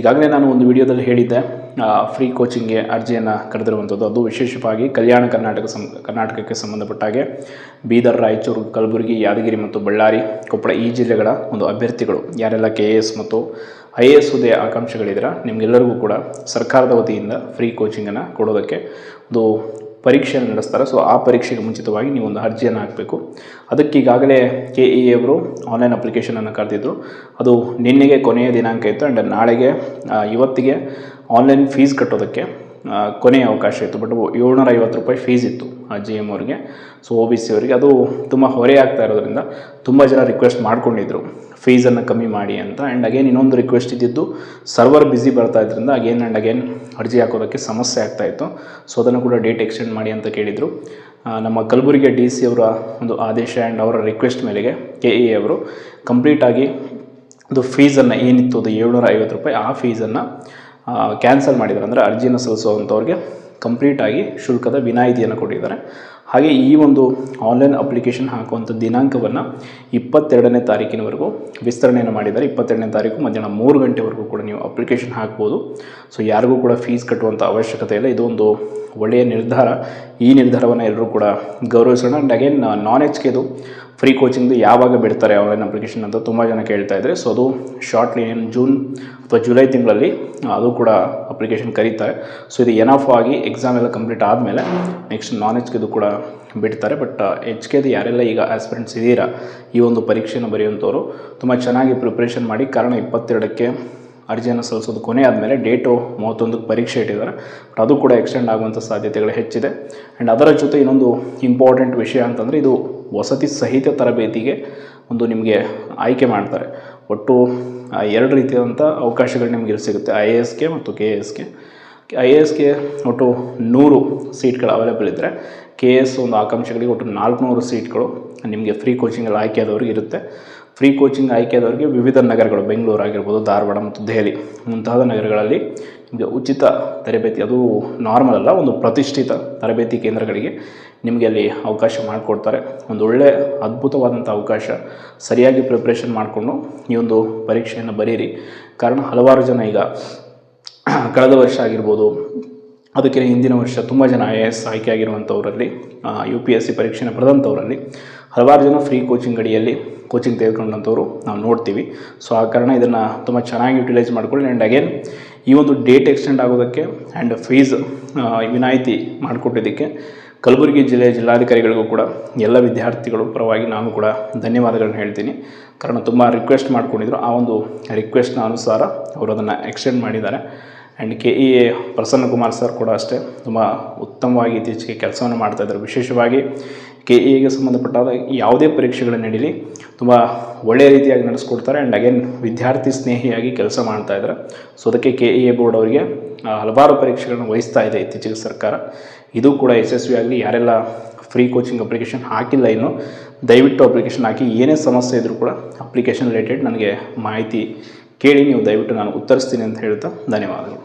ಈಗಾಗಲೇ ನಾನು ಒಂದು ವಿಡಿಯೋದಲ್ಲಿ ಹೇಳಿದ್ದೆ ಫ್ರೀ ಕೋಚಿಂಗ್ಗೆ ಅರ್ಜಿಯನ್ನು ಕರೆದಿರುವಂಥದ್ದು ಅದು ವಿಶೇಷವಾಗಿ ಕಲ್ಯಾಣ ಕರ್ನಾಟಕ ಸಂ, ಕರ್ನಾಟಕಕ್ಕೆ ಸಂಬಂಧಪಟ್ಟ ಹಾಗೆ ಬೀದರ್, ರಾಯಚೂರು, ಕಲಬುರಗಿ, ಯಾದಗಿರಿ ಮತ್ತು ಬಳ್ಳಾರಿ, ಕೊಪ್ಪಳ ಈ ಜಿಲ್ಲೆಗಳ ಒಂದು ಅಭ್ಯರ್ಥಿಗಳು. ಯಾರೆಲ್ಲ ಕೆ ಎ ಮತ್ತು ಐ ಎ ಎಸ್ ಹುದ್ದೆಯ ಆಕಾಂಕ್ಷಿಗಳಿದ್ದೀರಾ, ನಿಮಗೆಲ್ಲರಿಗೂ ಕೂಡ ಸರ್ಕಾರದ ವತಿಯಿಂದ ಫ್ರೀ ಕೋಚಿಂಗನ್ನು ಕೊಡೋದಕ್ಕೆ ಒಂದು ಪರೀಕ್ಷೆಯನ್ನು ನಡೆಸ್ತಾರೆ. ಸೊ ಆ ಪರೀಕ್ಷೆಗೆ ಮುಂಚಿತವಾಗಿ ನೀವು ಒಂದು ಅರ್ಜಿಯನ್ನು ಹಾಕಬೇಕು. ಅದಕ್ಕೆ ಈಗಾಗಲೇ ಕೆ ಇ ಅವರು ಆನ್ಲೈನ್ ಅಪ್ಲಿಕೇಶನನ್ನು ಕರೆದಿದ್ದರು ಅದು ನಿನ್ನೆಗೆ ಕೊನೆಯ ದಿನಾಂಕ ಇತ್ತು. ಆ್ಯಂಡ್ ನಾಳೆಗೆ ಇವತ್ತಿಗೆ ಆನ್ಲೈನ್ ಫೀಸ್ ಕಟ್ಟೋದಕ್ಕೆ ಕೊನೆಯ ಅವಕಾಶ ಇತ್ತು. ಬಟ್ ಏಳ್ನೂರ ಐವತ್ತು ರೂಪಾಯಿ ಫೀಸ್ ಇತ್ತು ಆ ಜಿ ಎಂ ಅವ್ರಿಗೆ. ಸೊ ಒ ಬಿ ಸಿ ಅವರಿಗೆ ಅದು ತುಂಬ ಹೊರೆ ಆಗ್ತಾ ಇರೋದ್ರಿಂದ ತುಂಬ ಜನ ರಿಕ್ವೆಸ್ಟ್ ಮಾಡ್ಕೊಂಡಿದ್ರು. ಫೀಸನ್ನು ಕಮ್ಮಿ ಮಾಡಿ ಅಂತ. ಆ್ಯಂಡ್ ಅಗೇನ್ ಇನ್ನೊಂದು ರಿಕ್ವೆಸ್ಟ್ ಇದ್ದಿದ್ದು ಸರ್ವರ್ ಬ್ಯುಸಿ ಬರ್ತಾ ಇದ್ರಿಂದ ಅಗೇನ್ ಆ್ಯಂಡ್ ಅಗೇನ್ ಅರ್ಜಿ ಹಾಕೋದಕ್ಕೆ ಸಮಸ್ಯೆ ಆಗ್ತಾ ಇತ್ತು. ಸೊ ಅದನ್ನು ಕೂಡ ಡೇಟ್ ಎಕ್ಸ್ಟೆಂಡ್ ಮಾಡಿ ಅಂತ ಕೇಳಿದರು. ನಮ್ಮ ಕಲಬುರಗಿ ಡಿ ಸಿ ಅವರ ಒಂದು ಆದೇಶ ಆ್ಯಂಡ್ ಅವರ ರಿಕ್ವೆಸ್ಟ್ ಮೇರೆಗೆ ಕೆ ಎ ಅವರು ಕಂಪ್ಲೀಟಾಗಿ ಅದು ಫೀಸನ್ನು ಏನಿತ್ತು ಅದು ಏಳ್ನೂರ ಐವತ್ತು ರೂಪಾಯಿ ಆ ಫೀಸನ್ನು ಕ್ಯಾನ್ಸಲ್ ಮಾಡಿದ್ದಾರೆ ಅಂದರೆ ಅರ್ಜಿಯನ್ನು ಸಲ್ಲಿಸುವಂಥವ್ರಿಗೆ ಕಂಪ್ಲೀಟಾಗಿ ಶುಲ್ಕದ ವಿನಾಯಿತಿಯನ್ನು ಕೊಟ್ಟಿದ್ದಾರೆ. ಹಾಗೆ ಈ ಒಂದು ಆನ್ಲೈನ್ ಅಪ್ಲಿಕೇಶನ್ ಹಾಕುವಂಥ ದಿನಾಂಕವನ್ನು ಇಪ್ಪತ್ತೆರಡನೇ ತಾರೀಕಿನವರೆಗೂ ವಿಸ್ತರಣೆಯನ್ನು ಮಾಡಿದ್ದಾರೆ. ಇಪ್ಪತ್ತೆರಡನೇ ತಾರೀಕು ಮಧ್ಯಾಹ್ನ ಮೂರು ಗಂಟೆವರೆಗೂ ಕೂಡ ನೀವು ಅಪ್ಲಿಕೇಶನ್ ಹಾಕ್ಬೋದು. ಸೊ ಯಾರಿಗೂ ಕೂಡ ಫೀಸ್ ಕಟ್ಟುವಂಥ ಅವಶ್ಯಕತೆ ಇಲ್ಲ. ಇದೊಂದು ಒಳ್ಳೆಯ ನಿರ್ಧಾರ. ಈ ನಿರ್ಧಾರವನ್ನು ಎಲ್ಲರೂ ಕೂಡ ಗೌರವಿಸೋಣ. ಆ್ಯಂಡ್ ಅಗೇನ್ ನಾನ್ ಎಚ್ ಕೆದು ಫ್ರೀ ಕೋಚಿಂಗ್ದು ಯಾವಾಗ ಬಿಡ್ತಾರೆ ಆನ್ಲೈನ್ ಅಪ್ಲಿಕೇಶನ್ ಅಂತ ತುಂಬ ಜನ ಕೇಳ್ತಾ ಇದ್ದಾರೆ ಸೊ ಅದು ಶಾರ್ಟ್ಲಿ ಏನು ಜೂನ್ ಅಥವಾ ಜುಲೈ ತಿಂಗಳಲ್ಲಿ ಅದು ಕೂಡ ಅಪ್ಲಿಕೇಶನ್ ಕರೀತಾರೆ. ಸೊ ಇದು ಎನಫ್ ಆಗಿ ಎಕ್ಸಾಮ್ ಎಲ್ಲ ಕಂಪ್ಲೀಟ್ ಆದಮೇಲೆ ನೆಕ್ಸ್ಟ್ ನಾನ್ ಎಚ್ ಕೆದು ಕೂಡ ಬಿಡ್ತಾರೆ. ಬಟ್ ಎಚ್ ಕೆದು ಯಾರೆಲ್ಲ ಈಗ ಆಸ್ಪಿರೆಂಟ್ಸ್ ಇದ್ದೀರಾ, ಈ ಒಂದು ಪರೀಕ್ಷೆಯನ್ನು ಬರೆಯುವಂಥವ್ರು ತುಂಬ ಚೆನ್ನಾಗಿ ಪ್ರಿಪ್ರೇಷನ್ ಮಾಡಿ. ಕಾರಣ ಇಪ್ಪತ್ತೆರಡಕ್ಕೆ ಅರ್ಜಿಯನ್ನು ಸಲ್ಲಿಸೋದು ಕೊನೆ ಆದಮೇಲೆ ಡೇಟು ಮೂವತ್ತೊಂದಕ್ಕೆ ಪರೀಕ್ಷೆ ಇಟ್ಟಿದ್ದಾರೆ. ಬಟ್ ಅದು ಕೂಡ ಎಕ್ಸ್ಟೆಂಡ್ ಆಗುವಂಥ ಸಾಧ್ಯತೆಗಳು ಹೆಚ್ಚಿದೆ. ಆ್ಯಂಡ್ ಅದರ ಜೊತೆ ಇನ್ನೊಂದು ಇಂಪಾರ್ಟೆಂಟ್ ವಿಷಯ ಅಂತಂದರೆ ಇದು ವಸತಿ ಸಹಿತ ತರಬೇತಿಗೆ ಒಂದು ನಿಮಗೆ ಆಯ್ಕೆ ಮಾಡ್ತಾರೆ. ಒಟ್ಟು ಎರಡು ರೀತಿಯಾದಂಥ ಅವಕಾಶಗಳು ನಿಮಗೆ ಇಲ್ಲಿ ಸಿಗುತ್ತೆ. ಐ ಎ ಎಸ್ಗೆ ಮತ್ತು ಕೆ ಎ ಎಸ್ಗೆ ಐ ಎ ಎಸ್ಗೆ ಒಟ್ಟು ನೂರು ಸೀಟ್ಗಳು ಅವೈಲೇಬಲ್ ಇದ್ದರೆ ಕೆ ಎಸ್ ಒಂದು ಆಕಾಂಕ್ಷೆಗಳಿಗೆ ಒಟ್ಟು ನಾಲ್ಕುನೂರು ಸೀಟ್ಗಳು ನಿಮಗೆ ಫ್ರೀ ಕೋಚಿಂಗಲ್ಲಿ ಆಯ್ಕೆಯಾದವ್ರಿಗೆ ಇರುತ್ತೆ. ಫ್ರೀ ಕೋಚಿಂಗ್ ಆಯ್ಕೆಯಾದವರಿಗೆ ವಿವಿಧ ನಗರಗಳು, ಬೆಂಗಳೂರು ಆಗಿರ್ಬೋದು, ಧಾರವಾಡ ಮತ್ತು ದೆಹಲಿ, ಮುಂತಾದ ನಗರಗಳಲ್ಲಿ ನಿಮಗೆ ಉಚಿತ ತರಬೇತಿ, ಅದು ನಾರ್ಮಲ್ ಅಲ್ಲ, ಒಂದು ಪ್ರತಿಷ್ಠಿತ ತರಬೇತಿ ಕೇಂದ್ರಗಳಿಗೆ ನಿಮಗೆ ಅಲ್ಲಿ ಅವಕಾಶ ಮಾಡಿಕೊಡ್ತಾರೆ. ಒಂದು ಒಳ್ಳೆಯ ಅದ್ಭುತವಾದಂಥ ಅವಕಾಶ ಸರಿಯಾಗಿ ಪ್ರಿಪ್ರೇಷನ್ ಮಾಡಿಕೊಂಡು ಈ ಒಂದು ಪರೀಕ್ಷೆಯನ್ನು ಬರೀರಿ. ಕಾರಣ ಹಲವಾರು ಜನ ಈಗ ಕಳೆದ ವರ್ಷ ಆಗಿರ್ಬೋದು, ಅದಕ್ಕೆ ಹಿಂದಿನ ವರ್ಷ ತುಂಬ ಜನ ಐ ಎ ಎಸ್ ಆಯ್ಕೆ ಆಗಿರುವಂಥವರಲ್ಲಿ ಯು ಪಿ ಎಸ್ ಸಿ ಪರೀಕ್ಷೆನ ಬರೆದಂಥವರಲ್ಲಿ ಹಲವಾರು ಜನ ಫ್ರೀ ಕೋಚಿಂಗ್ ಅಡಿಯಲ್ಲಿ ಕೋಚಿಂಗ್ ತೆಗೆದುಕೊಂಡಂಥವ್ರು ನಾವು ನೋಡ್ತೀವಿ. ಸೊ ಆ ಕಾರಣ ಇದನ್ನು ತುಂಬ ಚೆನ್ನಾಗಿ ಯುಟಿಲೈಸ್ ಮಾಡ್ಕೊಳ್ಳಿ. ಆ್ಯಂಡ್ ಅಗೇನ್ ಈ ಒಂದು ಡೇಟ್ ಎಕ್ಸ್ಟೆಂಡ್ ಆಗೋದಕ್ಕೆ ಆ್ಯಂಡ್ ಫೀಸ್ ವಿನಾಯಿತಿ ಮಾಡಿಕೊಟ್ಟಿದ್ದಕ್ಕೆ ಕಲಬುರಗಿ ಜಿಲ್ಲೆಯ ಜಿಲ್ಲಾಧಿಕಾರಿಗಳಿಗೂ ಕೂಡ, ಎಲ್ಲ ವಿದ್ಯಾರ್ಥಿಗಳು ಪರವಾಗಿ ನಾನು ಕೂಡ ಧನ್ಯವಾದಗಳನ್ನ ಹೇಳ್ತೀನಿ. ಕಾರಣ ತುಂಬ ರಿಕ್ವೆಸ್ಟ್ ಮಾಡ್ಕೊಂಡಿದ್ರು. ಆ ಒಂದು ರಿಕ್ವೆಸ್ಟ್ನ ಅನುಸಾರ ಅವರು ಅದನ್ನು ಎಕ್ಸ್ಟೆಂಡ್ ಮಾಡಿದ್ದಾರೆ. And K E A Prasanna Kumar sir ಕೂಡ ಅಷ್ಟೇ ತುಂಬ ಉತ್ತಮವಾಗಿ ಇತ್ತೀಚೆಗೆ ಕೆಲಸವನ್ನು ಮಾಡ್ತಾಯಿದ್ದಾರೆ ವಿಶೇಷವಾಗಿ ಕೆ ಇ ಎಗೆ ಸಂಬಂಧಪಟ್ಟಾದ ಯಾವುದೇ ಪರೀಕ್ಷೆಗಳು ನಡೀಲಿ, ತುಂಬ ಒಳ್ಳೆಯ ರೀತಿಯಾಗಿ ನಡೆಸ್ಕೊಡ್ತಾರೆ ಆ್ಯಂಡ್ ಅಗೇನ್ ವಿದ್ಯಾರ್ಥಿ ಸ್ನೇಹಿಯಾಗಿ ಕೆಲಸ ಮಾಡ್ತಾ ಇದ್ದಾರೆ. ಸೊ ಅದಕ್ಕೆ ಕೆ ಇ ಎ ಬೋರ್ಡ್ ಅವರಿಗೆ ಹಲವಾರು ಪರೀಕ್ಷೆಗಳನ್ನು ವಹಿಸ್ತಾ ಇದೆ ಇತ್ತೀಚೆಗೆ ಸರ್ಕಾರ. ಇದು ಕೂಡ ಯಶಸ್ವಿಯಾಗಲಿ, ಯಾರೆಲ್ಲ ಫ್ರೀ ಕೋಚಿಂಗ್ ಅಪ್ಲಿಕೇಶನ್ ಹಾಕಿಲ್ಲ ಇನ್ನು, ದಯವಿಟ್ಟು ಅಪ್ಲಿಕೇಶನ್ ಹಾಕಿ, ಏನೇ ಸಮಸ್ಯೆ ಇದ್ದರೂ ಕೂಡ ಅಪ್ಲಿಕೇಶನ್ ರಿಲೇಟೆಡ್ ನನಗೆ ಮಾಹಿತಿ ಕೇಳಿ, ನೀವು ದಯವಿಟ್ಟು ನಾನು ಉತ್ತರಿಸ್ತೀನಿ ಅಂತ ಹೇಳ್ತಾ ಧನ್ಯವಾದಗಳು.